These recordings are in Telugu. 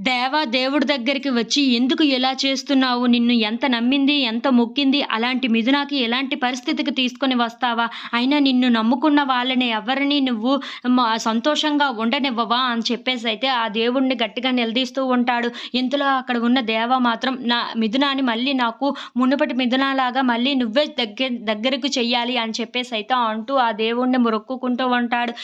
దేవా దేవుడి దగ్గరికి వచ్చి ఎందుకు ఇలా చేస్తున్నావు? నిన్ను ఎంత నమ్మింది ఎంత మొక్కింది? అలాంటి మిథునాకి ఎలాంటి పరిస్థితికి తీసుకొని వస్తావా? అయినా నిన్ను నమ్ముకున్న వాళ్ళని ఎవరిని నువ్వు సంతోషంగా ఉండనివ్వవా? అని చెప్పేసి అయితే ఆ దేవుణ్ణి గట్టిగా నిలదీస్తూ ఉంటాడు. ఇంతలో అక్కడ ఉన్న దేవ మాత్రం నా మిథునాని మళ్ళీ నాకు మునుపటి మిథునాలాగా మళ్ళీ నువ్వే దగ్గర దగ్గరకు చెయ్యాలి అని చెప్పేసి అయితే అంటూ ఆ దేవుణ్ణి మొరుక్కుంటూ ఉంటాడు.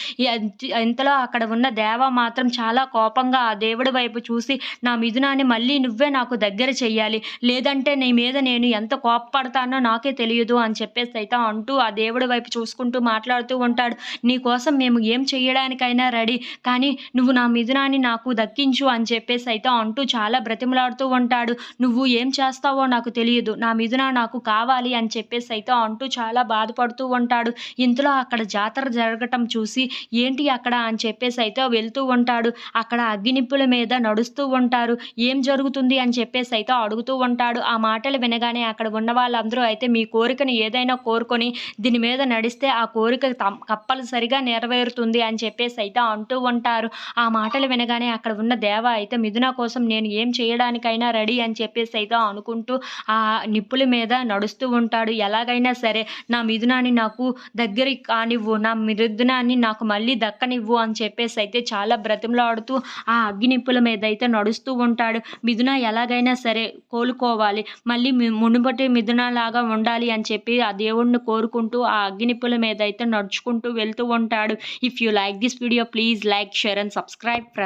ఇంతలో అక్కడ ఉన్న దేవ మాత్రం చాలా కోపంగా ఆ దేవుడి వైపు చూసి నా మిథునాన్ని మళ్ళీ నువ్వే నాకు దగ్గర చెయ్యాలి. లేదంటే నీ మీద నేను ఎంత కోపపడతానో నాకే తెలియదు అని చెప్పేసి అయితే అంటూ ఆ దేవుడి వైపు చూసుకుంటూ మాట్లాడుతూ ఉంటాడు. నీ కోసం మేము ఏం చేయడానికైనా రెడీ. కానీ నువ్వు నా మిథునాన్ని నాకు దక్కించు అని చెప్పేసి అయితే అంటూ చాలా బ్రతిమలాడుతూ ఉంటాడు. నువ్వు ఏం చేస్తావో నాకు తెలియదు. నా మిథున నాకు కావాలి అని చెప్పేసి అయితే అంటూ చాలా బాధపడుతూ ఉంటాడు. ఇంతలో అక్కడ జాతర జరగటం చూసి ఏంటి అక్కడ? అని చెప్పేసి అయితే వెళ్తూ ఉంటాడు. అక్కడ అగ్గినిప్పుల మీద నడుస్తూ ఉంటారు. ఏం జరుగుతుంది అని చెప్పేసి అయితే అడుగుతూ ఉంటాడు. ఆ మాటలు వినగానే అక్కడ ఉన్న వాళ్ళందరూ అయితే మీ కోరికను ఏదైనా కోరుకొని దీని మీద నడిస్తే ఆ కోరిక తమ్- తప్పనిసరిగా నెరవేరుతుంది అని చెప్పేసి అయితే అంటూ ఉంటారు. ఆ మాటలు వినగానే అక్కడ ఉన్న దేవ అయితే మిథున కోసం నేను ఏం చేయడానికైనా రెడీ అని చెప్పేసి అయితే అనుకుంటూ ఆ నిప్పుల మీద నడుస్తూ ఉంటాడు. ఎలాగైనా సరే నా మిథునాన్ని నాకు దగ్గరికి కానివ్వు నా మిథునాన్ని నాకు మళ్ళీ దక్కనివ్వు అని చెప్పేసి అయితే చాలా బ్రతిమలాడుతూ ఆ అగ్గి నిప్పుల మీద అయితే నడుస్తూ ఉంటాడు. మిథున ఎలాగైనా సరే కోలుకోవాలి. మళ్ళీ మునుపటి మిథున లాగా ఉండాలి అని చెప్పి ఆ దేవుణ్ణి కోరుకుంటూ ఆ అగ్నిపుల మీద అయితే నడుచుకుంటూ వెళ్తూ ఉంటాడు. If you like this video please like share and subscribe